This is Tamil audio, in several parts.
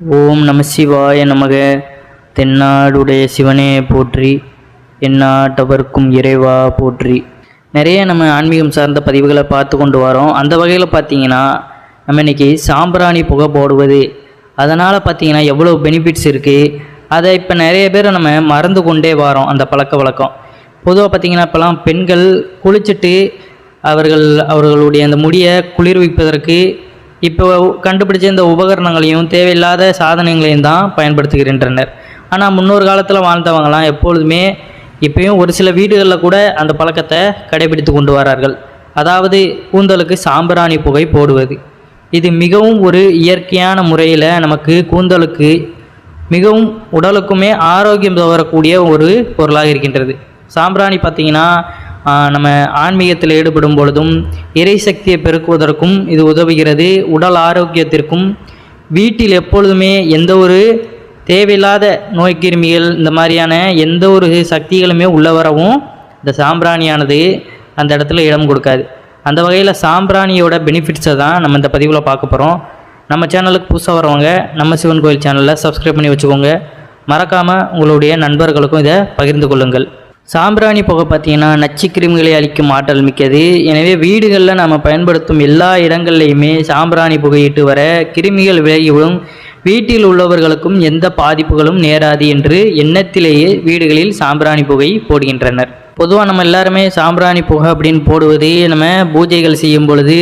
ஓம் நம சிவாய நமக. தென்னாடுடைய சிவனே போற்றி எந்நாட்டவர்க்கும் இறைவா போற்றி. நிறைய நம்ம ஆன்மீகம் சார்ந்த பதிவுகளை பார்த்து கொண்டு வரோம். அந்த வகையில் பார்த்தீங்கன்னா நம்ம இன்றைக்கி சாம்பிராணி புகை போடுவது அதனால் பார்த்தீங்கன்னா எவ்வளோ பெனிஃபிட்ஸ் இருக்குது அதை இப்போ நிறைய பேர் நம்ம மறந்து கொண்டே வரோம் அந்த பழக்க வழக்கம். பொதுவாக பார்த்தீங்கன்னா இப்போலாம் பெண்கள் குளிச்சுட்டு அவர்கள் அவர்களுடைய அந்த முடியை குளிர்விப்பதற்கு இப்போ கண்டுபிடிச்ச இந்த உபகரணங்களையும் தேவையில்லாத சாதனங்களையும் தான் பயன்படுத்துகின்றனர். ஆனால் முன்னொரு காலத்தில் வாழ்ந்தவங்களாம் எப்பொழுதுமே இப்பயும் ஒரு சில வீடுகளில் கூட அந்த பழக்கத்தை கடைபிடித்து கொண்டு வரார்கள். அதாவது கூந்தலுக்கு சாம்பிராணி புகை போடுவது. இது மிகவும் ஒரு இயற்கையான முறையில் நமக்கு கூந்தலுக்கு மிகவும் உடலுக்குமே ஆரோக்கியம் தவறக்கூடிய ஒரு பொருளாக இருக்கின்றது. சாம்பிராணி பார்த்தீங்கன்னா நம்ம ஆன்மீகத்தில் ஈடுபடும் பொழுதும் இறை சக்தியை பெருக்குவதற்கும் இது உதவுகிறது. உடல் ஆரோக்கியத்திற்கும் வீட்டில் எப்பொழுதுமே எந்த ஒரு தேவையில்லாத நோய் கிருமிகள் இந்த மாதிரியான எந்த ஒரு சக்திகளுமே உள்ள வரவும் இந்த சாம்பிராணியானது அந்த இடத்துல இடம் கொடுக்காது. அந்த வகையில் சாம்பிராணியோட பெனிஃபிட்ஸை தான் நம்ம இந்த பதிவில் பார்க்க போகிறோம் நம்ம சேனலுக்கு புதுசாக வரவங்க நம்ம சிவன் கோயில் சேனலில் சப்ஸ்கிரைப் பண்ணி வச்சுக்கோங்க. மறக்காமல் உங்களுடைய நண்பர்களுக்கும் இதை பகிர்ந்து கொள்ளுங்கள். சாம்பிராணி புகை பார்த்திங்கன்னா நச்சு கிருமிகளை அளிக்கும் ஆற்றல் மிக்கது. எனவே வீடுகளில் நம்ம பயன்படுத்தும் எல்லா இடங்கள்லையுமே சாம்பிராணி புகையிட்டு வர கிருமிகள் விலகிவிடும் வீட்டில் உள்ளவர்களுக்கும் எந்த பாதிப்புகளும் நேராது என்று எண்ணத்திலேயே வீடுகளில் சாம்பிராணி புகை போடுகின்றனர். பொதுவாக நம்ம எல்லாருமே சாம்பிராணி புகை அப்படின்னு போடுவது நம்ம பூஜைகள் செய்யும் பொழுது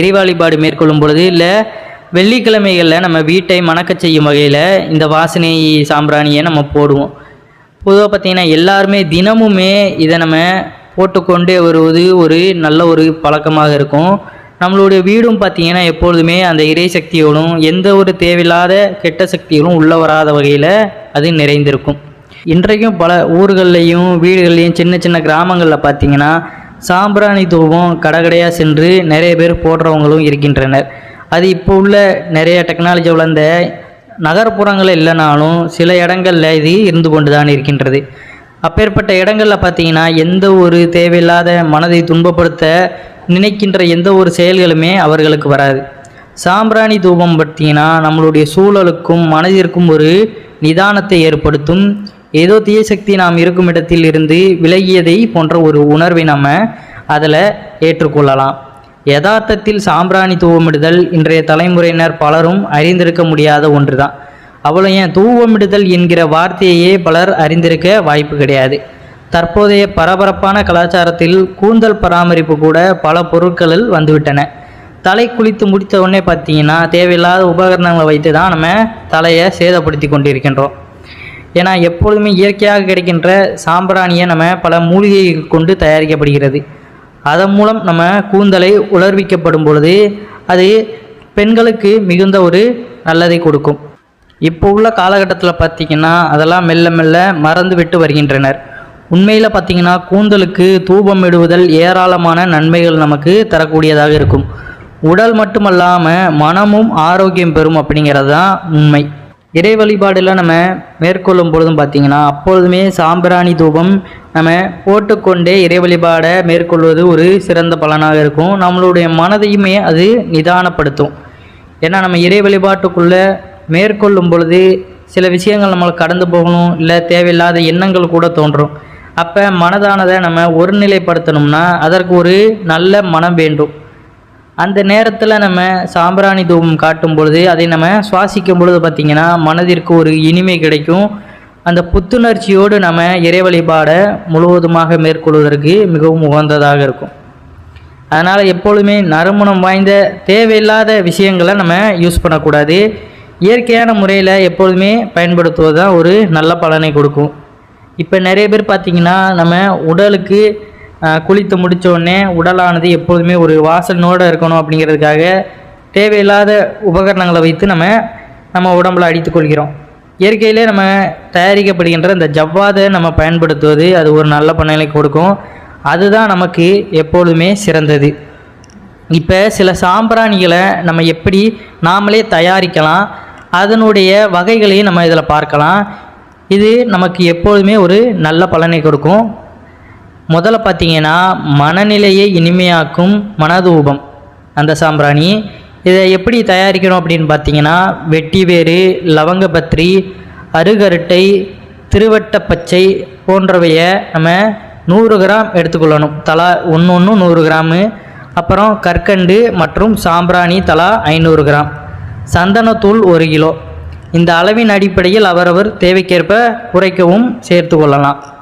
எரிவாழிபாடு மேற்கொள்ளும் பொழுது இல்லை வெள்ளிக்கிழமைகளில் நம்ம வீட்டை மணக்கச் செய்யும் வகையில் இந்த வாசனை சாம்பிராணியை நம்ம போடுவோம். பொதுவாக பார்த்தீங்கன்னா எல்லாருமே தினமுமே இதை நம்ம போட்டுக்கொண்டே வருவது ஒரு நல்ல ஒரு பழக்கமாக இருக்கும். நம்மளுடைய வீடும் பார்த்தீங்கன்னா எப்பொழுதுமே அந்த இறை சக்தியோடும் எந்த ஒரு தேவையில்லாத கெட்ட சக்திகளும் உள்ள வராத வகையில் அது நிறைந்திருக்கும். இன்றைக்கும் பல ஊர்கள்லையும் வீடுகள்லையும் சின்ன சின்ன கிராமங்களில் பார்த்தீங்கன்னா சாம்பிராணி தூபம் கடைக்கடையாக சென்று நிறைய பேர் போடுறவங்களும் இருக்கின்றனர். அது இப்போ உள்ள நிறைய டெக்னாலஜி வளர்ந்த நகர்ப்புறங்களில் இல்லைனாலும் சில இடங்களில் இது இருந்து கொண்டு தான் இருக்கின்றது. அப்பேற்பட்ட இடங்களில் பார்த்தீங்கன்னா எந்த ஒரு தேவையில்லாத மனதை துன்பப்படுத்த நினைக்கின்ற எந்த ஒரு செயல்களுமே அவர்களுக்கு வராது. சாம்பிராணி தூபம் பார்த்தீங்கன்னா நம்மளுடைய சூழலுக்கும் மனதிற்கும் ஒரு நிதானத்தை ஏற்படுத்தும். ஏதோ தீயசக்தி நாம் இருக்கும் இடத்தில் இருந்து விலகியதை போன்ற ஒரு உணர்வை நம்ம அதில் ஏற்றுக்கொள்ளலாம். யதார்த்தத்தில் சாம்பிராணி தூவமிடுதல் இன்றைய தலைமுறையினர் பலரும் அறிந்திருக்க முடியாத ஒன்றுதான். அவ்வளவு ஏன் தூவமிடுதல் என்கிற வார்த்தையே பலர் அறிந்திருக்க வாய்ப்பு கிடையாது. தற்போதைய பரபரப்பான கலாச்சாரத்தில் கூந்தல் பராமரிப்பு கூட பல பொருட்களில் வந்துவிட்டன. தலை குளித்து முடித்த உடனே பார்த்தீங்கன்னா தேவையில்லாத உபகரணங்களை வைத்து தான் நம்ம தலையை சேதப்படுத்தி கொண்டிருக்கின்றோம். ஏன்னா எப்பொழுதுமே இயற்கையாக கிடைக்கின்ற சாம்பிராணியை நம்ம பல மூலிகைகள் கொண்டு தயாரிக்கப்படுகிறது. அதன் மூலம் நம்ம கூந்தலை உலர்விக்கப்படும் பொழுது அது பெண்களுக்கு மிகுந்த ஒரு நல்லதை கொடுக்கும். இப்போ உள்ள காலகட்டத்தில் பார்த்தீங்கன்னா அதெல்லாம் மெல்ல மெல்ல மறந்து விட்டு வருகின்றனர். உண்மையில் பார்த்தீங்கன்னா கூந்தலுக்கு தூபம் இடுவதல் ஏராளமான நன்மைகள் நமக்கு தரக்கூடியதாக இருக்கும். உடல் மட்டுமல்லாமல் மனமும் ஆரோக்கியம் பெறும் அப்படிங்கிறது தான் உண்மை. இறை வழிபாடில் நம்ம மேற்கொள்ளும் பொழுதும் பார்த்தீங்கன்னா அப்பொழுதுமே சாம்பிராணி தூபம் நம்ம போட்டுக்கொண்டே இறை வழிபாடை மேற்கொள்வது ஒரு சிறந்த பலனாக இருக்கும். நம்மளுடைய மனதையுமே அது நிதானப்படுத்தும். ஏன்னா நம்ம இறை வழிபாட்டுக்குள்ளே மேற்கொள்ளும் பொழுது சில விஷயங்கள் நம்மளை கடந்து போகணும் இல்லை தேவையில்லாத எண்ணங்கள் கூட தோன்றும். அப்போ மனதானதை நம்ம ஒருநிலைப்படுத்தணும்னா அதற்கு ஒரு நல்ல மனம் வேண்டும். அந்த நேரத்தில் நம்ம சாம்பிராணி தூபம் காட்டும் பொழுது அதை நம்ம சுவாசிக்கும் பொழுது பார்த்திங்கன்னா மனதிற்கு ஒரு இனிமை கிடைக்கும். அந்த புத்துணர்ச்சியோடு நம்ம இறை வழிபாடை முழுவதுமாக மேற்கொள்வதற்கு மிகவும் உகந்ததாக இருக்கும். அதனால் எப்பொழுதுமே நறுமணம் வாய்ந்த தேவையில்லாத விஷயங்களை நம்ம யூஸ் பண்ணக்கூடாது. இயற்கையான முறையில் எப்பொழுதுமே பயன்படுத்துவது தான் ஒரு நல்ல பலனை கொடுக்கும். இப்போ நிறைய பேர் பார்த்திங்கன்னா நம்ம உடலுக்கு குளித்து முடித்த உடனே உடலானது எப்போதுமே ஒரு வாசனோடு இருக்கணும் அப்படிங்கிறதுக்காக தேவையில்லாத உபகரணங்களை வைத்து நம்ம நம்ம உடம்புல அடித்துக்கொள்கிறோம் இயற்கையிலே நம்ம தயாரிக்கப்படுகின்ற இந்த ஜவ்வாதை நம்ம பயன்படுத்துவது அது ஒரு நல்ல பலனை கொடுக்கும். அதுதான் நமக்கு எப்பொழுதுமே சிறந்தது. இப்போ சில சாம்பிராணிகளை நம்ம எப்படி நாமளே தயாரிக்கலாம் அதனுடைய வகைகளையும் நம்ம இதில் பார்க்கலாம். இது நமக்கு எப்பொழுதுமே ஒரு நல்ல பலனை கொடுக்கும். முதல்ல பார்த்தீங்கன்னா மனநிலையை இனிமையாக்கும் மனதூபம். அந்த சாம்பிராணி இதை எப்படி தயாரிக்கணும் அப்படின்னு பார்த்தீங்கன்னா வெட்டிவேறு லவங்கபத்திரி அருகருட்டை திருவட்டப்பச்சை போன்றவையை நம்ம நூறு கிராம் எடுத்துக்கொள்ளணும். தலா ஒன்று ஒன்று நூறு கிராமு. அப்புறம் கற்கண்டு மற்றும் சாம்பிராணி தலா ஐநூறு கிராம். சந்தனத்தூள் ஒரு கிலோ. இந்த அளவின் அடிப்படையில் அவரவர் தேவைக்கேற்ப குறைக்கவும் சேர்த்து கொள்ளலாம்.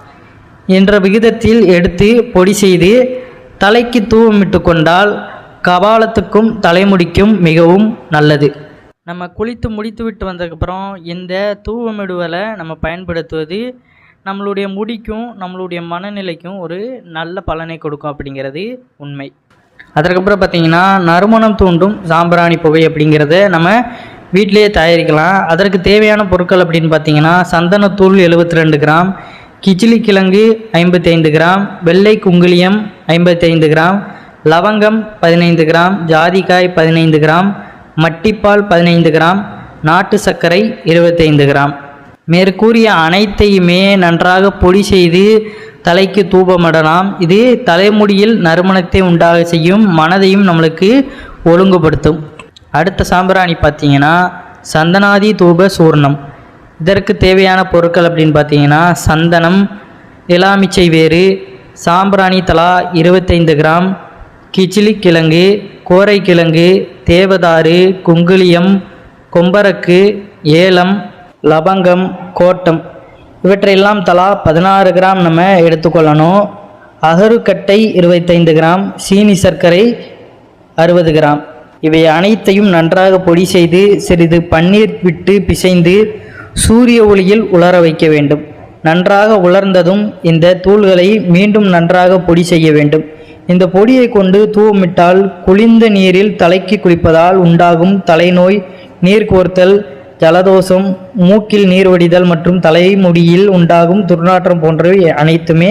என்ற விகிதத்தில் எடுத்து பொடி செய்து தலைக்கு தூவமிட்டு கொண்டால் கபாலத்துக்கும் தலைமுடிக்கும் மிகவும் நல்லது. நம்ம குளித்து முடித்து விட்டு வந்ததுக்கப்புறம் இந்த தூவமிடுவலை நம்ம பயன்படுத்துவது நம்மளுடைய முடிக்கும் நம்மளுடைய மனநிலைக்கும் ஒரு நல்ல பலனை கொடுக்கும் அப்படிங்கிறது உண்மை. அதற்கப்புறம் பார்த்தீங்கன்னா நறுமணம் தூண்டும் சாம்பிராணி புகை அப்படிங்கிறத நம்ம வீட்டிலேயே தயாரிக்கலாம். அதற்கு தேவையான பொருட்கள் அப்படின்னு பார்த்தீங்கன்னா சந்தனத்தூள் எழுபத்தி ரெண்டு கிராம் கிச்சிலி கிழங்கு ஐம்பத்தைந்து கிராம் வெள்ளை குங்குளியம் ஐம்பத்தைந்து கிராம் லவங்கம் பதினைந்து கிராம் ஜாதிக்காய் பதினைந்து கிராம் மட்டிப்பால் பதினைந்து கிராம் நாட்டு சர்க்கரை இருபத்தைந்து கிராம். மேற்கூறிய அனைத்தையுமே நன்றாக பொடி செய்து தலைக்கு தூபமிடலாம். இது தலைமுடியில் நறுமணத்தை உண்டாக செய்யும் மனதையும் நம்மளுக்கு ஒழுங்குபடுத்தும். அடுத்த சாம்பிராணி பார்த்தீங்கன்னா சந்தனாதி தூப சூர்ணம். இதற்கு தேவையான பொருட்கள் அப்படின்னு பார்த்தீங்கன்னா சந்தனம் இலாமிச்சை வேறு சாம்பிராணி தலா இருபத்தைந்து கிராம் கிச்சிலி கிழங்கு கோரை கிழங்கு தேவதாறு குங்குளியம் கொம்பரக்கு ஏலம் லவங்கம் கோட்டம். இவற்றையெல்லாம் தலா பதினாறு கிராம் நம்ம எடுத்துக்கொள்ளணும். அகருக்கட்டை இருபத்தைந்து கிராம் சீனி சர்க்கரை அறுபது கிராம். இவை அனைத்தையும் நன்றாக பொடி செய்து சிறிது பன்னீர் விட்டு பிசைந்து சூரிய ஒளியில் உலர வைக்க வேண்டும். நன்றாக உலர்ந்ததும் இந்த தூள்களை மீண்டும் நன்றாக பொடி செய்ய வேண்டும். இந்த பொடியை கொண்டு தூவமிட்டால் குளிர்ந்த நீரில் தலைக்கு குளிப்பதால் உண்டாகும் தலைநோய் நீர் கோர்த்தல் ஜலதோஷம் மூக்கில் நீர் வடிதல் மற்றும் தலைமுடியில் உண்டாகும் துர்நாற்றம் போன்றவை அனைத்துமே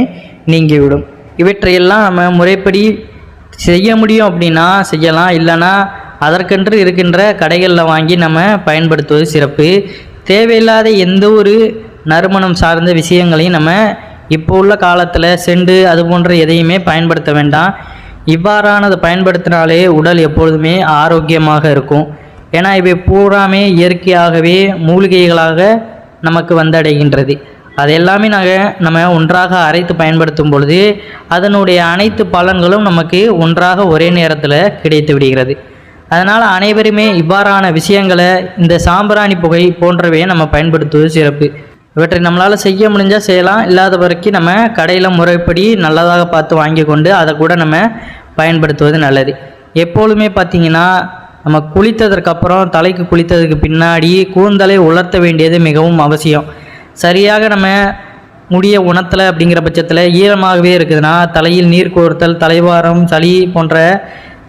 நீங்கிவிடும். இவற்றையெல்லாம் நம்ம முறைப்படி செய்ய முடியும் அப்படின்னா செய்யலாம். இல்லைன்னா அதற்கென்று இருக்கின்ற கடைகளில் வாங்கி நம்ம பயன்படுத்துவது சிறப்பு. தேவையில்லாத எந்த ஒரு நறுமணம் சார்ந்த விஷயங்களையும் நம்ம இப்போ உள்ள காலத்தில் செண்டு அது போன்ற எதையுமே பயன்படுத்த வேண்டாம். இவ்வாறானது பயன்படுத்தினாலே உடல் எப்பொழுதுமே ஆரோக்கியமாக இருக்கும். ஏன்னா இவை பூராமே இயற்கையாகவே மூலிகைகளாக நமக்கு வந்தடைகின்றது. அது எல்லாமே நாங்கள் நம்ம ஒன்றாக அரைத்து பயன்படுத்தும் பொழுது அதனுடைய அனைத்து பலன்களும் நமக்கு ஒன்றாக ஒரே நேரத்தில் கிடைத்து விடுகிறது. அதனால் அனைவருமே இவ்வாறான விஷயங்களை இந்த சாம்பிராணி புகை போன்றவையை நம்ம பயன்படுத்துவது சிறப்பு. இவற்றை நம்மளால் செய்ய முடிஞ்சால் செய்யலாம். இல்லாத வரைக்கும் நம்ம கடையில் முறைப்படி நல்லதாக பார்த்து வாங்கி கொண்டு அதை கூட நம்ம பயன்படுத்துவது நல்லது. எப்பொழுதுமே பார்த்தீங்கன்னா நம்ம குளித்ததற்கப்புறம் தலைக்கு குளித்ததுக்கு பின்னாடி கூந்தலை உலர்த்த வேண்டியது மிகவும் அவசியம். சரியாக நம்ம முடிய உணர்த்தலை அப்படிங்கிற பட்சத்தில் ஈரமாகவே இருக்குதுன்னா தலையில் நீர் கோர்த்தல் தலைவாரம் சளி போன்ற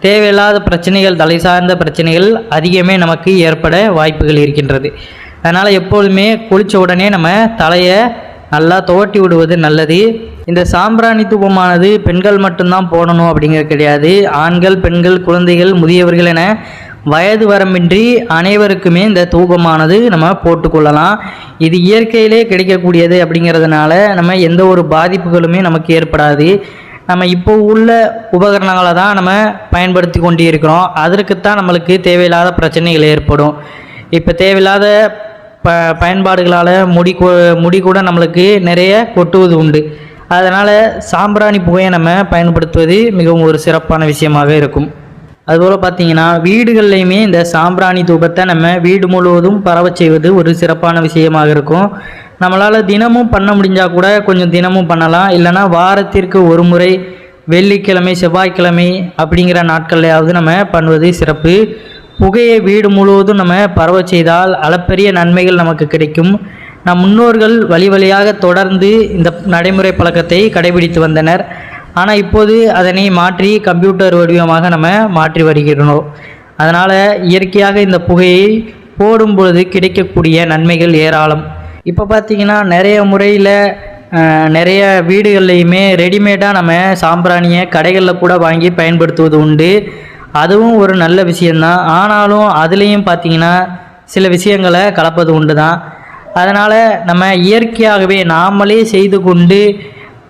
தேவையில்லாத பிரச்சனைகள் தலை சார்ந்த பிரச்சனைகள் அதிகமே நமக்கு ஏற்பட வாய்ப்புகள் இருக்கின்றது. அதனால் எப்பொழுதுமே குளித்த உடனே நம்ம தலையை நல்லா துவட்டி விடுவது நல்லது. இந்த சாம்பிராணி தூபமானது பெண்கள் மட்டும்தான் போடணும் அப்படிங்கிறது கிடையாது. ஆண்கள் பெண்கள் குழந்தைகள் முதியவர்கள் என வயது வரம்பின்றி அனைவருக்குமே இந்த தூபமானது நம்ம போட்டுக்கொள்ளலாம். இது இயற்கையிலே கிடைக்கக்கூடியது அப்படிங்கிறதுனால நம்ம எந்த ஒரு பாதிப்புகளுமே நமக்கு ஏற்படாது. நம்ம இப்போ உள்ள உபகரணங்களை தான் நம்ம பயன்படுத்தி கொண்டு இருக்கிறோம். அதற்குத்தான் நம்மளுக்கு தேவையில்லாத பிரச்சனைகள் ஏற்படும். இப்போ தேவையில்லாத ப பயன்பாடுகளால் முடி முடி கூட நம்மளுக்கு நிறைய கொட்டுவது உண்டு. அதனால் சாம்பிராணி புகையை நம்ம பயன்படுத்துவது மிகவும் ஒரு சிறப்பான விஷயமாக இருக்கும். அதுபோல் பார்த்தீங்கன்னா வீடுகள்லையுமே இந்த சாம்பிராணி தூபத்தை நம்ம வீடு முழுவதும் பரவச் செய்வது ஒரு சிறப்பான விஷயமாக இருக்கும். நம்மளால் தினமும் பண்ண முடிஞ்சால் கூட கொஞ்சம் தினமும் பண்ணலாம். இல்லைன்னா வாரத்திற்கு ஒரு முறை வெள்ளிக்கிழமை செவ்வாய்க்கிழமை அப்படிங்கிற நாட்கள்லையாவது நம்ம பண்ணுவது சிறப்பு. புகையை வீடு முழுவதும் நம்ம பரவ செய்தால் அளப்பரிய நன்மைகள் நமக்கு கிடைக்கும். நம் முன்னோர்கள் வழி வழியாக தொடர்ந்து இந்த நடைமுறை பழக்கத்தை கடைபிடித்து வந்தனர். ஆனால் இப்போது அதனை மாற்றி கம்ப்யூட்டர் வடிவமாக நம்ம மாற்றி வருகிறோம் அதனால் இயற்கையாக இந்த புகையை போடும் பொழுது கிடைக்கக்கூடிய நன்மைகள் ஏராளம். இப்போ பார்த்தீங்கன்னா நிறைய முறையில் நிறைய வீடுகள்லையுமே ரெடிமேடாக நம்ம சாம்பிராணியை கடைகளில் கூட வாங்கி பயன்படுத்துவது உண்டு. அதுவும் ஒரு நல்ல விஷயந்தான் ஆனாலும் அதுலேயும் பார்த்தீங்கன்னா சில விஷயங்களை கலப்பது உண்டு தான் அதனால் நம்ம இயற்கையாகவே நாமளே செய்து கொண்டு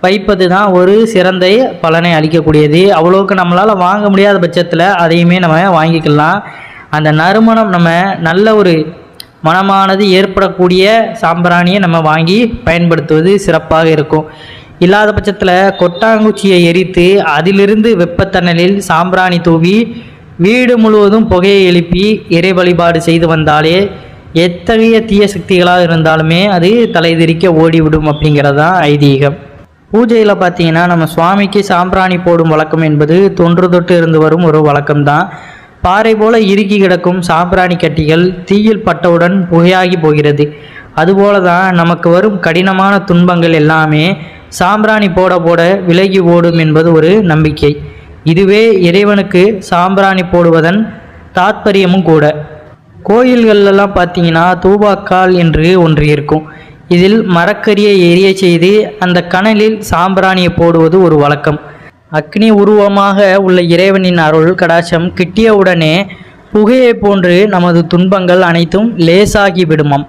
வைப்பது தான் ஒரு சிறந்த பலனை அளிக்கக்கூடியது. அவ்வளோக்கு நம்மளால் வாங்க முடியாத பட்சத்தில் அதையுமே நம்ம வாங்கிக்கலாம். அந்த நறுமணம் நம்ம நல்ல ஒரு மனமானது ஏற்படக்கூடிய சாம்பிராணியை நம்ம வாங்கி பயன்படுத்துவது சிறப்பாக இருக்கும். இல்லாத பட்சத்தில் கொட்டாங்குச்சியை எரித்து அதிலிருந்து வெப்பத்தணலில் சாம்பிராணி தூவி வீடு முழுவதும் புகையை எழுப்பி இறை வழிபாடு செய்து வந்தாலே எத்தகைய தீய சக்திகளாக இருந்தாலுமே அது தலைதிரிக்க ஓடிவிடும் அப்படிங்கிறது தான் ஐதீகம். பூஜையில் பார்த்தீங்கன்னா நம்ம சுவாமிக்கு சாம்பிராணி போடும் வழக்கம் என்பது தொன்று தொட்டு இருந்து வரும் ஒரு வழக்கம்தான். பாறை போல இறுக்கி கிடக்கும் சாம்பிராணி கட்டிகள் தீயில் பட்டவுடன் புகையாகி போகிறது. அதுபோல தான் நமக்கு வரும் கடினமான துன்பங்கள் எல்லாமே சாம்பிராணி போட போட விலகி ஓடும் என்பது ஒரு நம்பிக்கை. இதுவே இறைவனுக்கு சாம்பிராணி போடுவதன் தாத்பரியமும் கூட. கோயில்கள்லாம் பார்த்தீங்கன்னா தூபாக்கால் என்று ஒன்று இருக்கும். இதில் மரக்கரியை எரிய செய்து அந்த கனலில் சாம்பிராணியை போடுவது ஒரு வழக்கம். அக்னி உருவமாக உள்ள இறைவனின் அருள் கடாட்சம் கிட்டியவுடனே புகையை போன்று நமது துன்பங்கள் அனைத்தும் லேசாகி விடுமாம்.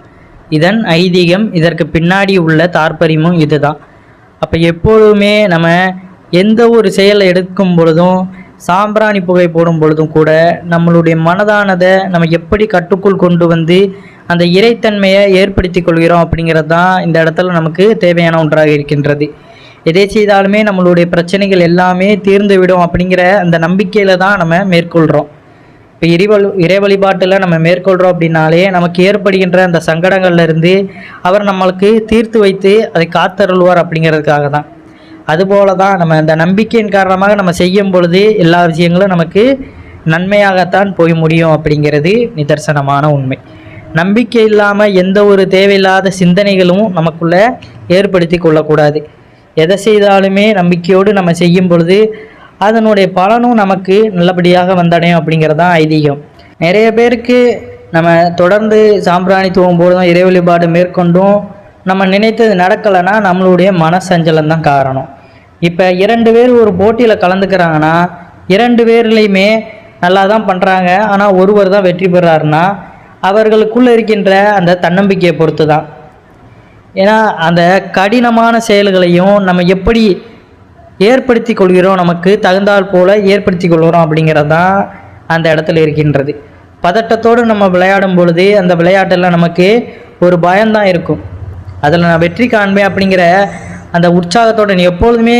இதன் ஐதீகம் இதற்கு பின்னாடி உள்ள தாற்பயமும் இதுதான். அப்போ எப்பொழுதுமே நம்ம எந்த ஒரு செயலை எடுக்கும் பொழுதும் சாம்பிராணி புகை போடும் பொழுதும் கூட நம்மளுடைய மனதானதை நம்ம எப்படி கட்டுக்குள் கொண்டு வந்து அந்த இறைத்தன்மையை ஏற்படுத்தி கொள்கிறோம் அப்படிங்கிறது தான் இந்த இடத்துல நமக்கு தேவையான ஒன்றாக இருக்கின்றது. எதை செய்தாலுமே நம்மளுடைய பிரச்சனைகள் எல்லாமே தீர்ந்து விடும் அப்படிங்கிற அந்த நம்பிக்கையில் தான் நம்ம மேற்கொள்கிறோம் இப்போ இறைவழி இறை வழிபாட்டில் நம்ம மேற்கொள்கிறோம் அப்படின்னாலே நமக்கு ஏற்படுகின்ற அந்த சங்கடங்கள்ல இருந்து அவர் நம்மளுக்கு தீர்த்து வைத்து அதை காத்தருள்வார் அப்படிங்கிறதுக்காக தான். அதுபோல தான் நம்ம அந்த நம்பிக்கையின் காரணமாக நம்ம செய்யும் பொழுது எல்லா விஷயங்களும் நமக்கு நன்மையாகத்தான் போய் முடியும் அப்படிங்கிறது நிதர்சனமான உண்மை. நம்பிக்கை இல்லாமல் எந்த ஒரு தேவையில்லாத சிந்தனைகளும் நமக்குள்ளே ஏற்படுத்தி கொள்ளக்கூடாது. எதை செய்தாலுமே நம்பிக்கையோடு நம்ம செய்யும் பொழுது அதனுடைய பலனும் நமக்கு நல்லபடியாக வந்தடையும் அப்படிங்கிறது தான் ஐதீகம். நிறைய பேருக்கு நம்ம தொடர்ந்து சாம்பிராணித்துவம் போதும் இறை வழிபாடு மேற்கொண்டும் நம்ம நினைத்தது நடக்கலைன்னா நம்மளுடைய மனசஞ்சலம் தான் காரணம். இப்போ இரண்டு பேர் ஒரு போட்டியில் கலந்துக்கிறாங்கன்னா இரண்டு பேர்லேயுமே நல்லா தான் பண்ணுறாங்க ஆனால் ஒருவர் தான் வெற்றி பெறாருன்னா அவர்களுக்குள்ளே இருக்கின்ற அந்த தன்னம்பிக்கையை பொறுத்து தான் ஏன்னா அந்த கடினமான செயல்களையும் நம்ம எப்படி ஏற்படுத்தி கொள்கிறோம் நமக்கு தகுந்தால் போல ஏற்படுத்தி கொள்கிறோம் அப்படிங்கிறது தான் அந்த இடத்துல இருக்கின்றது. பதட்டத்தோடு நம்ம விளையாடும் பொழுது அந்த விளையாட்டெல்லாம் நமக்கு ஒரு பயம்தான் இருக்கும். அதில் நான் வெற்றி காண்பேன் அப்படிங்கிற அந்த உற்சாகத்தோட நீ எப்பொழுதுமே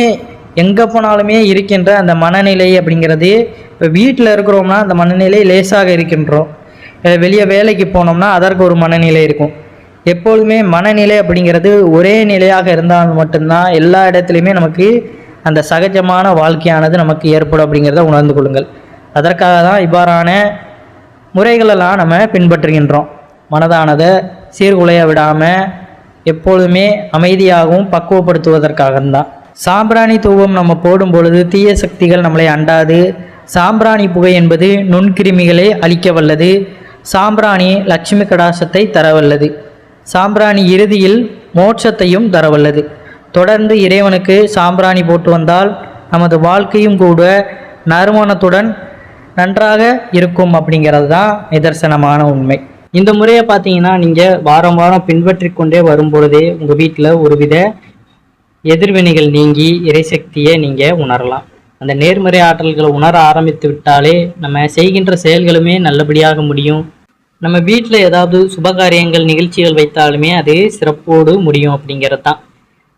எங்கே போனாலுமே இருக்கின்ற அந்த மனநிலை அப்படிங்கிறது இப்போ வீட்டில் இருக்கிறோம்னா அந்த மனநிலை லேசாக இருக்கின்றோம். வெளியே வேலைக்கு போனோம்னா அதற்கு ஒரு மனநிலை இருக்கும். எப்பொழுதுமே மனநிலை அப்படிங்கிறது ஒரே நிலையாக இருந்தால் மட்டும்தான் எல்லா இடத்துலையுமே நமக்கு அந்த சகஜமான வாழ்க்கையானது நமக்கு ஏற்படும் அப்படிங்கிறத உணர்ந்து கொள்ளுங்கள். அதற்காக தான் இவ்வாறான முறைகளெல்லாம் நம்ம பின்பற்றுகின்றோம். மனதானதை சீர்குலைய விடாமல் எப்பொழுதுமே அமைதியாகவும் பக்குவப்படுத்துவதற்காகந்தான் சாம்பிராணி தூவம் நம்ம போடும் பொழுது தீய சக்திகள் நம்மளை அண்டாது. சாம்பிராணி புகை என்பது நுண்கிருமிகளை அழிக்க வல்லது. சாம்பிராணி லட்சுமி கடாசத்தை தரவல்லது சாம்பிராணி இறுதியில் மோட்சத்தையும் தரவல்லது. தொடர்ந்து இறைவனுக்கு சாம்பிராணி போட்டு வந்தால் நமது வாழ்க்கையும் கூட நறுமணத்துடன் நன்றாக இருக்கும் அப்படிங்கிறது தான் நிதர்சனமான உண்மை. இந்த முறையை பார்த்தீங்கன்னா நீங்கள் வாரம் வாரம் பின்பற்றி கொண்டே வரும்பொழுதே உங்கள் வீட்டில் ஒருவித எதிர்வினைகள் நீங்கி இறைசக்தியை நீங்கள் உணரலாம். அந்த நேர்மறை ஆற்றல்களை உணர ஆரம்பித்து விட்டாலே நம்ம செய்கின்ற செயல்களுமே நல்லபடியாக முடியும். நம்ம வீட்டில் ஏதாவது சுபகாரியங்கள் நிகழ்ச்சிகள் வைத்தாலுமே அது சிறப்போடு முடியும் அப்படிங்கிறது தான்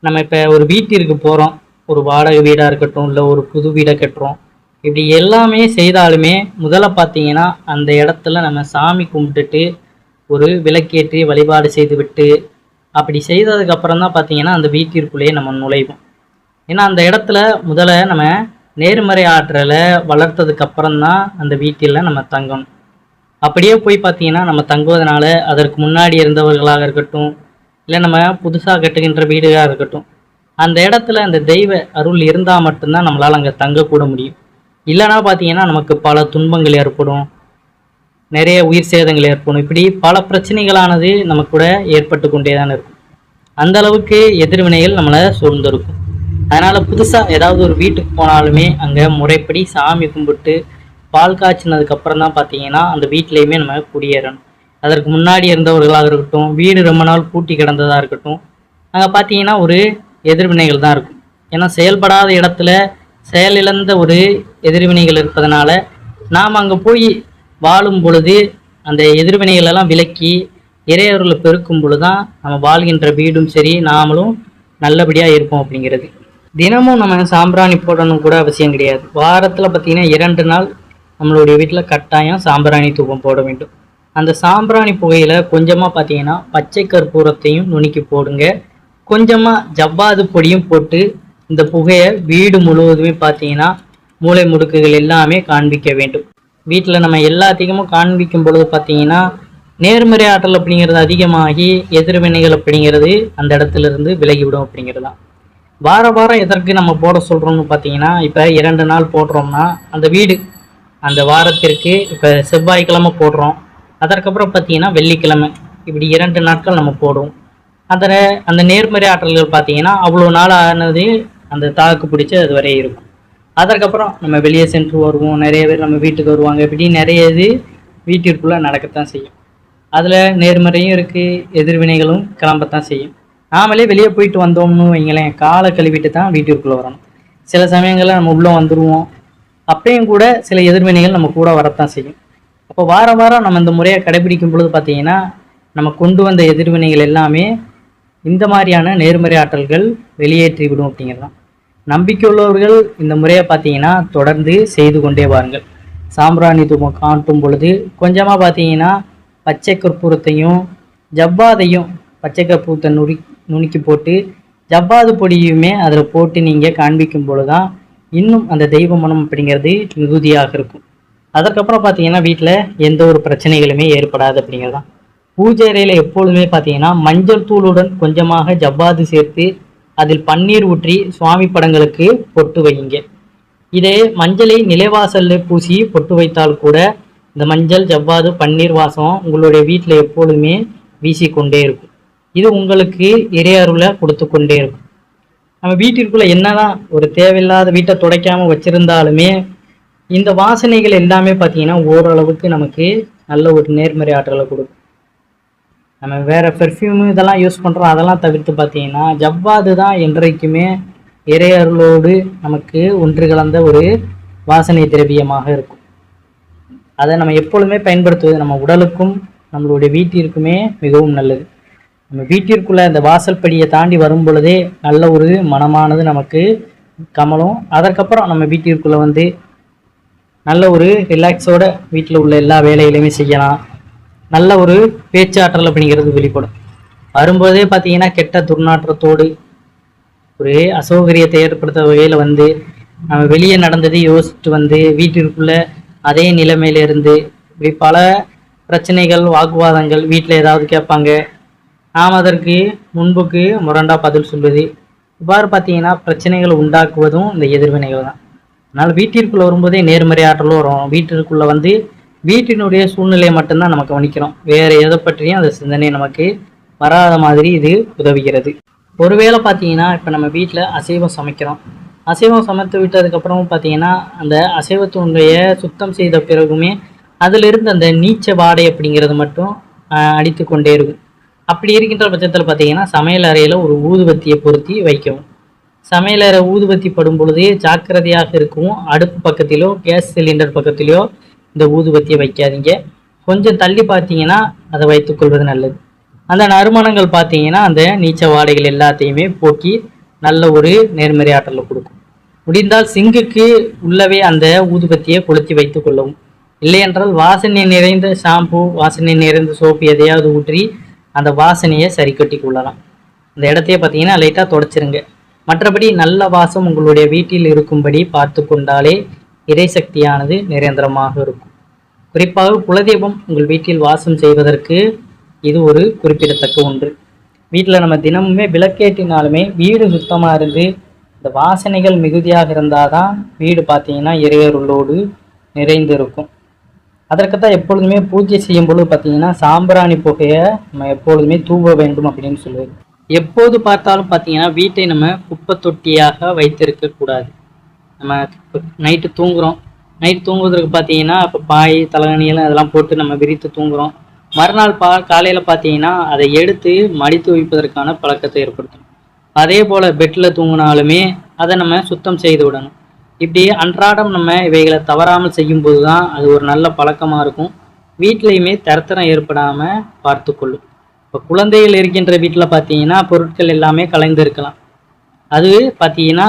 நம்ம இப்போ ஒரு வீட்டிற்கு போகிறோம் ஒரு வாடகை வீடாக இருக்கட்டும் இல்லை ஒரு புது வீடை கட்டுறோம். இப்படி எல்லாமே செய்தாலுமே முதல்ல பார்த்தீங்கன்னா அந்த இடத்துல நம்ம சாமி கும்பிட்டுட்டு ஒரு விளக்கேற்றி வழிபாடு செய்துவிட்டு அப்படி செய்ததுக்கப்புறம் தான் பார்த்தீங்கன்னா அந்த வீட்டிற்குள்ளேயே நம்ம நுழைவோம். ஏன்னா அந்த இடத்துல முதல்ல நம்ம நேர்மறை ஆற்றலை வளர்த்ததுக்கப்புறம் தான் அந்த வீட்டில் நம்ம தங்கணும். அப்படியே போய் பார்த்தீங்கன்னா நம்ம தங்குவதனால அதற்கு முன்னாடி இருந்தவர்களாக இருக்கட்டும் இல்லை நம்ம புதுசாக கட்டுகின்ற வீடுகளாக இருக்கட்டும் அந்த இடத்துல அந்த தெய்வ அருள் இருந்தால் மட்டும்தான் நம்மளால் அங்கே தங்கக்கூட முடியும். இல்லைன்னா பார்த்தீங்கன்னா நமக்கு பல துன்பங்கள் ஏற்படும் நிறைய உயிர் சேதங்கள் ஏற்படும். இப்படி பல பிரச்சனைகளானது நமக்கு கூட ஏற்பட்டு கொண்டே தான் இருக்கும். அந்த அளவுக்கு எதிர்வினைகள் நம்மளை சூழ்ந்திருக்கும். அதனால் புதுசாக ஏதாவது ஒரு வீட்டுக்கு போனாலுமே அங்கே முறைப்படி சாமி கும்பிட்டு பால் காய்ச்சினதுக்கப்புறம் தான் பார்த்தீங்கன்னா அந்த வீட்லேயுமே நம்ம குடியேறணும். அதற்கு முன்னாடி இருந்தவர்களாக இருக்கட்டும் வீடு ரொம்ப நாள் பூட்டி கிடந்ததாக இருக்கட்டும் அங்கே பார்த்தீங்கன்னா ஒரு எதிர்வினைகள் தான் இருக்கும். ஏன்னா செயல்படாத இடத்துல செயலிழந்த ஒரு எதிர்வினைகள் இருப்பதனால நாம் அங்கே போய் வாழும் பொழுது அந்த எதிர்வினைகளெல்லாம் விலக்கி இறையவர்களை பெருக்கும் பொழுது தான் நம்ம வாழ்கின்ற வீடும் சரி நாமளும் நல்லபடியாக இருப்போம் அப்படிங்கிறது. தினமும் நம்ம சாம்பிராணி போடணும் கூட அவசியம் கிடையாது. வாரத்தில் பார்த்திங்கன்னா இரண்டு நாள் நம்மளுடைய வீட்டில் கட்டாயம் சாம்பிராணி தூபம் போட வேண்டும். அந்த சாம்பிராணி புகையில் கொஞ்சமாக பார்த்தீங்கன்னா பச்சை கற்பூரத்தையும் நுணுக்கி போடுங்க. கொஞ்சமாக ஜவ்வாது பொடியும் போட்டு இந்த புகையை வீடு முழுவதுமே பார்த்தீங்கன்னா மூளை முடுக்குகள் எல்லாமே காண்பிக்க வேண்டும். வீட்டில் நம்ம எல்லாத்தையும் காண்பிக்கும் பொழுது பார்த்தீங்கன்னா நேர்மறை ஆற்றல் அப்படிங்கிறது அதிகமாகி எதிர்வினைகள் அப்படிங்கிறது அந்த இடத்துல இருந்து விலகிவிடும் அப்படிங்கிறது தான் வார வாரம் எதற்கு நம்ம போட சொல்கிறோம்னு பார்த்தீங்கன்னா இப்போ இரண்டு நாள் போடுறோம்னா அந்த வீடு அந்த வாரத்திற்கு இப்போ செவ்வாய்க்கிழமை போடுறோம். அதற்கப்புறம் பார்த்தீங்கன்னா வெள்ளிக்கிழமை. இப்படி இரண்டு நாட்கள் நம்ம போடுவோம். அதில் அந்த நேர்மறை ஆற்றல்கள் பார்த்தீங்கன்னா அவ்வளோ நாள் ஆனது அந்த தாக்கு பிடிச்சி அது வரைய இருக்கும். அதற்கப்புறம் நம்ம வெளியே சென்று வருவோம். நிறைய பேர் நம்ம வீட்டுக்கு வருவாங்க. இப்படி நிறைய இது வீட்டிற்குள்ளே நடக்கத்தான் செய்யும். அதில் நேர்மறையும் இருக்குது எதிர்வினைகளும் கிளம்பத்தான் செய்யும். நாமளே வெளியே போயிட்டு வந்தோம்னு வைங்களேன் காலை கழுவிட்டு தான் வீட்டிற்குள்ளே வரணும். சில சமயங்களில் நம்ம உள்ளே வந்துடுவோம் அப்பயும் கூட சில எதிர்வினைகள் நம்ம கூட வரத்தான் செய்யும். அப்போ வாரம் வாரம் நம்ம இந்த முறையை கடைபிடிக்கும் பொழுது பார்த்தீங்கன்னா நம்ம கொண்டு வந்த எதிர்வினைகள் எல்லாமே இந்த மாதிரியான நேர்மறை ஆற்றல்கள் வெளியேற்றி விடும் அப்படிங்கிறது தான் நம்பிக்கை உள்ளவர்கள் இந்த முறையை பார்த்தீங்கன்னா தொடர்ந்து செய்து கொண்டே வாருங்கள். சாம்பிராணி தூபம் காட்டும் பொழுது கொஞ்சமாக பார்த்தீங்கன்னா பச்சை கற்பூரத்தையும் ஜவ்வாதையும் பச்சை கற்பூரத்தை நுடி நுணுக்கி போட்டு ஜவ்வாது பொடியுமே அதில் போட்டு நீங்கள் காண்பிக்கும் பொழுது தான் இன்னும் அந்த தெய்வ மனம் அப்படிங்கிறது மிகுதியாக இருக்கும். அதற்கப்புறம் பார்த்தீங்கன்னா வீட்டில் எந்த ஒரு பிரச்சனைகளுமே ஏற்படாது அப்படிங்கிறது தான் பூஜை அறையில் எப்பொழுதுமே பார்த்தீங்கன்னா மஞ்சள் தூளுடன் கொஞ்சமாக ஜவ்வாது சேர்த்து அதில் பன்னீர் ஊற்றி சுவாமி படங்களுக்கு பொட்டு வையுங்க. இதே மஞ்சளை நிலைவாசலில் பூசி பொட்டு வைத்தால் கூட இந்த மஞ்சள் ஜவ்வாது பன்னீர் வாசம் உங்களுடைய வீட்டில் எப்பொழுதுமே வீசிக்கொண்டே இருக்கும். இது உங்களுக்கு இறையருளை கொடுத்து கொண்டே இருக்கும். நம்ம வீட்டிற்குள்ள என்னதான் ஒரு தேவையில்லாத வீட்டை துடைக்காம வச்சிருந்தாலுமே இந்த வாசனைகள் எல்லாமே பார்த்தீங்கன்னா ஓரளவுக்கு நமக்கு நல்ல ஒரு நேர்மறை ஆற்றலை கொடுக்கும். நம்ம வேற பெர்ஃப்யூம் இதெல்லாம் யூஸ் பண்ணுறோம் அதெல்லாம் தவிர்த்து பார்த்தீங்கன்னா ஜவ்வாது தான் என்றைக்குமே இறையருளோடு நமக்கு ஒன்று கலந்த ஒரு வாசனை திரவியமாக இருக்கும். அதை நம்ம எப்பொழுதுமே பயன்படுத்துவது நம்ம உடலுக்கும் நம்மளுடைய வீட்டிற்குமே மிகவும் நல்லது. நம்ம வீட்டிற்குள்ளே அந்த வாசல் படியை தாண்டி வரும் பொழுதே நல்ல ஒரு மனமானது நமக்கு கமலும். அதற்கப்புறம் நம்ம வீட்டிற்குள்ளே வந்து நல்ல ஒரு ரிலாக்ஸோட வீட்டில் உள்ள எல்லா வேலைகளையுமே செய்யலாம். நல்ல ஒரு பேச்சாற்றல் அப்படிங்கிறது வெளிப்படும். வரும்போதே பார்த்தீங்கன்னா கெட்ட துர்நாற்றத்தோடு ஒரு அசௌகரியத்தை ஏற்படுத்த வகையில் வந்து நம்ம வெளியே நடந்ததை யோசிச்சுட்டு வந்து வீட்டிற்குள்ளே அதே நிலைமையிலிருந்து இப்படி பல பிரச்சனைகள் வாக்குவாதங்கள் வீட்டில் ஏதாவது கேட்பாங்க. நாம் அதற்கு முன்புக்கு முரண்டா பதில் சொல்வது இவ்வாறு பார்த்தீங்கன்னா பிரச்சனைகளை உண்டாக்குவதும் இந்த எதிர்வினைகள் தான் அதனால் வீட்டிற்குள்ளே வரும்போதே நேர்மறை ஆற்றலும் வரும். வீட்டிற்குள்ளே வந்து வீட்டினுடைய சூழ்நிலையை மட்டும்தான் நம்ம கவனிக்கிறோம். வேறு எதை பற்றியும் அந்த சிந்தனை நமக்கு வராத மாதிரி இது உதவுகிறது. ஒருவேளை பார்த்தீங்கன்னா இப்போ நம்ம வீட்டில் அசைவம் சமைக்கிறோம். அசைவம் சமைத்து விட்டதுக்கப்புறம் பார்த்தீங்கன்னா அந்த அசைவத்தினுடைய சுத்தம் செய்த பிறகுமே அதிலிருந்து அந்த நீச்ச வாடை அப்படிங்கிறது மட்டும் அடித்து கொண்டே இருக்கும். அப்படி இருக்கின்ற பட்சத்தில் பார்த்தீங்கன்னா சமையல் அறையில் ஒரு ஊதுபத்தியை பொருத்தி வைக்கவும். சமையலறை ஊதுபத்தி படும் பொழுதே ஜாக்கிரதையாக இருக்கும் அடுப்பு பக்கத்திலோ கேஸ் சிலிண்டர் பக்கத்திலோ இந்த ஊதுபத்தியை வைக்காதீங்க. கொஞ்சம் தள்ளி பார்த்தீங்கன்னா அதை வைத்துக்கொள்வது நல்லது. அந்த நறுமணங்கள் பார்த்தீங்கன்னா அந்த நீச்ச வாடைகள் எல்லாத்தையுமே போக்கி நல்ல ஒரு நேர்மறை ஆற்றலை கொடுக்கும். முடிந்தால் சிங்குக்கு உள்ளவே அந்த ஊதுபத்தியை கொளுத்தி வைத்துக் கொள்ளவும். இல்லையென்றால் வாசனை நிறைந்த ஷாம்பு வாசனை நிறைந்த சோப்பு எதையாவது ஊற்றி அந்த வாசனையை சரி கட்டி கொள்ளலாம். இந்த இடத்தையே பார்த்தீங்கன்னா லைட்டாக தொடச்சிருங்க. மற்றபடி நல்ல வாசம் உங்களுடைய வீட்டில் இருக்கும்படி பார்த்து கொண்டாலே இறைசக்தியானது நிரந்தரமாக இருக்கும். குறிப்பாக குலதெய்வம் உங்கள் வீட்டில் வாசம் செய்வதற்கு இது ஒரு குறிப்பிடத்தக்க ஒன்று. வீட்டில் நம்ம தினமுமே விளக்கேற்றினாலுமே வீடு சுத்தமாக இருந்து இந்த வாசனைகள் மிகுதியாக இருந்தால் தான் வீடு பார்த்தீங்கன்னா இறையருளோடு நிறைந்து இருக்கும் அதற்கு தான் எப்பொழுதுமே பூஜை செய்யும் பொழுது பார்த்தீங்கன்னா சாம்பிராணி புகையை நம்ம எப்பொழுதுமே தூவ வேண்டும் அப்படின்னு சொல்லுவது எப்போது பார்த்தாலும் பார்த்தீங்கன்னா வீட்டை நம்ம குப்பை தொட்டியாக வைத்திருக்க கூடாது. நம்ம நைட்டு தூங்குறோம். நைட் தூங்குவதற்கு பார்த்தீங்கன்னா இப்போ பாய் தலைகணியெல்லாம் அதெல்லாம் இதெல்லாம் போட்டு நம்ம விரித்து தூங்குறோம். மறுநாள் பா காலையில் பார்த்தீங்கன்னா அதை எடுத்து மடித்து வைப்பதற்கான பழக்கத்தை ஏற்படுத்தணும். அதே போல் பெட்டில் தூங்கினாலுமே அதை நம்ம சுத்தம் செய்து விடணும். இப்படி அன்றாடம் நம்ம இவைகளை தவறாமல் செய்யும்போது தான் அது ஒரு நல்ல பழக்கமாக இருக்கும். வீட்லேயுமே தரத்தரம் ஏற்படாமல் பார்த்துக்கொள்ளும் இப்போ குழந்தைகள் இருக்கின்ற வீட்டில் பார்த்தீங்கன்னா பொருட்கள் எல்லாமே கலைந்து இருக்கலாம். அது பார்த்தீங்கன்னா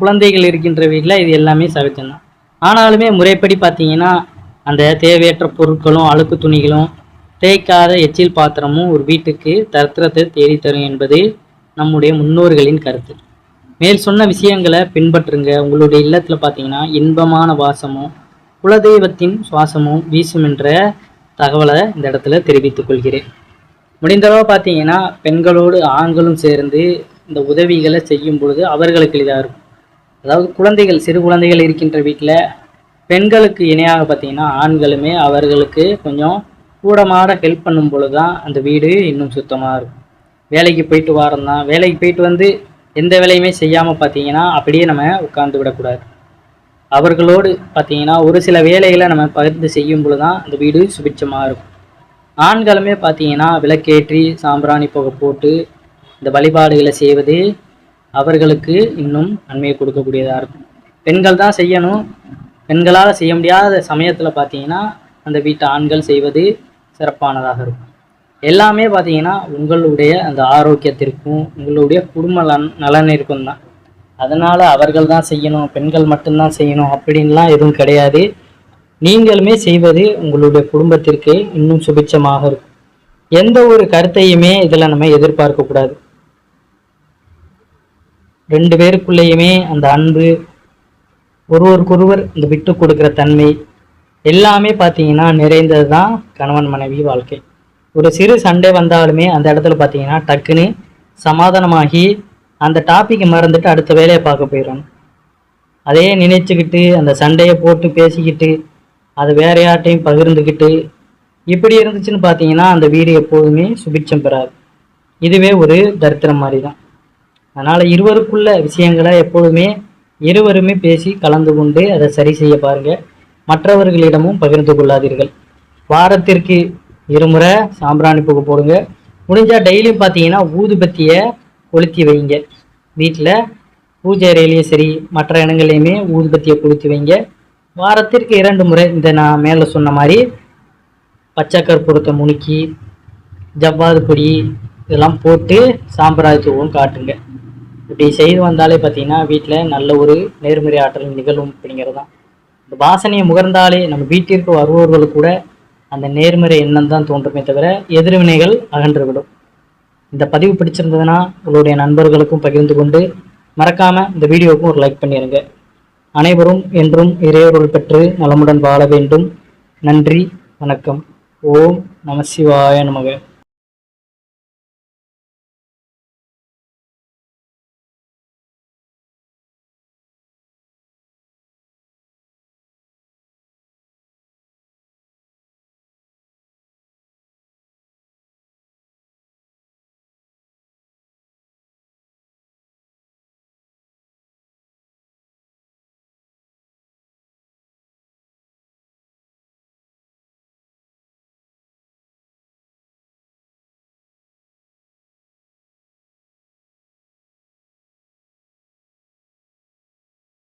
குழந்தைகள் இருக்கின்ற வீட்டில் இது எல்லாமே சகஜம்தான் ஆனாலுமே முறைப்படி பார்த்தீங்கன்னா அந்த தேவையற்ற பொருட்களும் அழுக்கு துணிகளும் தேய்க்காத எச்சில் பாத்திரமும் ஒரு வீட்டுக்கு தரத்திரத்தை தேடி தரும் என்பது நம்முடைய முன்னோர்களின் கருத்து. மேல் சொன்ன விஷயங்களை பின்பற்றுங்க. உங்களுடைய இல்லத்தில் பார்த்தீங்கன்னா இன்பமான வாசமும் குலதெய்வத்தின் சுவாசமும் வீசும் என்ற தகவலை இந்த இடத்துல தெரிவித்துக் கொள்கிறேன். முடிந்தளவு பார்த்தீங்கன்னா பெண்களோடு ஆண்களும் சேர்ந்து இந்த உதவிகளை செய்யும் பொழுது அவர்களுக்கு எளிதாக இருக்கும். அதாவது குழந்தைகள் சிறு குழந்தைகள் இருக்கின்ற வீட்டில் பெண்களுக்கு இணையாக பார்த்தீங்கன்னா ஆண்களுமே அவர்களுக்கு கொஞ்சம் கூடமாட ஹெல்ப் பண்ணும் பொழுது தான் அந்த வீடு இன்னும் சுத்தமாக இருக்கும். வேலைக்கு போயிட்டு வாரம் தான். வேலைக்கு போயிட்டு வந்து எந்த வேலையுமே செய்யாமல் பார்த்தீங்கன்னா அப்படியே நம்ம உட்கார்ந்து விடக்கூடாது. அவர்களோடு பார்த்தீங்கன்னா ஒரு சில வேலைகளை நம்ம பகிர்ந்து செய்யும் பொழுது தான் அந்த வீடு சுபிட்சமாக இருக்கும். ஆண்களுமே பார்த்தீங்கன்னா விளக்கேற்றி சாம்பிராணி புகை போட்டு இந்த வழிபாடுகளை செய்வது அவர்களுக்கு இன்னும் நன்மையை கொடுக்கக்கூடியதாக இருக்கும். பெண்கள் தான் செய்யணும். பெண்களால் செய்ய முடியாத சமயத்தில் பார்த்தீங்கன்னா அந்த வீட்டு ஆண்கள் செய்வது சிறப்பானதாக இருக்கும். எல்லாமே பார்த்தீங்கன்னா உங்களுடைய அந்த ஆரோக்கியத்திற்கும் உங்களுடைய குடும்ப நலன் நலனிற்கும் தான். அதனால் அவர்கள் தான் செய்யணும் பெண்கள் மட்டும்தான் செய்யணும் அப்படின்லாம் எதுவும் கிடையாது. நீங்களுமே செய்வது உங்களுடைய குடும்பத்திற்கு இன்னும் சுபிட்சமாக இருக்கும். எந்த ஒரு கருத்தையுமே இதில் நம்ம எதிர்பார்க்கக்கூடாது ரெண்டு பேருக்குள்ளேயுமே அந்த அன்பு ஒருவருக்கொருவர் இந்த விட்டு கொடுக்குற தன்மை எல்லாமே பார்த்தீங்கன்னா நிறைந்தது தான் கணவன் மனைவி வாழ்க்கை. ஒரு சிறு சண்டை வந்தாலுமே அந்த இடத்துல பார்த்தீங்கன்னா டக்குன்னு சமாதானமாகி அந்த டாப்பிக்கை மறந்துட்டு அடுத்த வேலையை பார்க்க போயிடணும். அதையே நினைச்சுக்கிட்டு அந்த சண்டையை போட்டு பேசிக்கிட்டு அது வேற யார்ட்டையும் பகிர்ந்துக்கிட்டு இப்படி இருந்துச்சுன்னு பார்த்தீங்கன்னா அந்த வீடு எப்போதுமே சுபிட்சம் பெறாது. இதுவே ஒரு தரித்திரம் மாதிரி தான் அதனால் இருவருக்குள்ள விஷயங்களை எப்பொழுதுமே இருவருமே பேசி கலந்து கொண்டு அதை சரி செய்ய பாருங்கள் மற்றவர்களிடமும் பகிர்ந்து கொள்ளாதீர்கள். வாரத்திற்கு இருமுறை சாம்பிராணி புகை போடுங்க. முடிஞ்சால் டெய்லியும் பார்த்தீங்கன்னா ஊதுபத்தியை கொளுத்தி வைங்க. வீட்டில் பூஜை அறையிலையும் சரி மற்ற இடங்கள்லையுமே ஊதுபத்தியை கொளுத்தி வைங்க. வாரத்திற்கு இரண்டு முறை இந்த நான் மேலே சொன்ன மாதிரி பச்சை கற்பூரத்தை முணுக்கி ஜவ்வாது பொடி இதெல்லாம் போட்டு சாம்பிராயத்துவம் காட்டுங்க. இப்படி செய்து வந்தாலே பார்த்தீங்கன்னா வீட்டில் நல்ல ஒரு நேர்மறை ஆற்றல் நிகழும் அப்படிங்கிறது தான் இந்த வாசனையை முகர்ந்தாலே நம்ம வீட்டிற்கு வருபவர்கள் கூட அந்த நேர்மறை எண்ணம் தான் தோன்றுமே தவிர எதிர்வினைகள் அகன்றுவிடும். இந்த பதிவு பிடிச்சிருந்ததுன்னா உங்களுடைய நண்பர்களுக்கும் பகிர்ந்து கொண்டு மறக்காமல் இந்த வீடியோவுக்கும் ஒரு லைக் பண்ணிடுங்க அனைவரும் என்றும் இறையொருள் பெற்று நலமுடன் வாழ வேண்டும். நன்றி வணக்கம். ஓம் நமசிவாய நமக.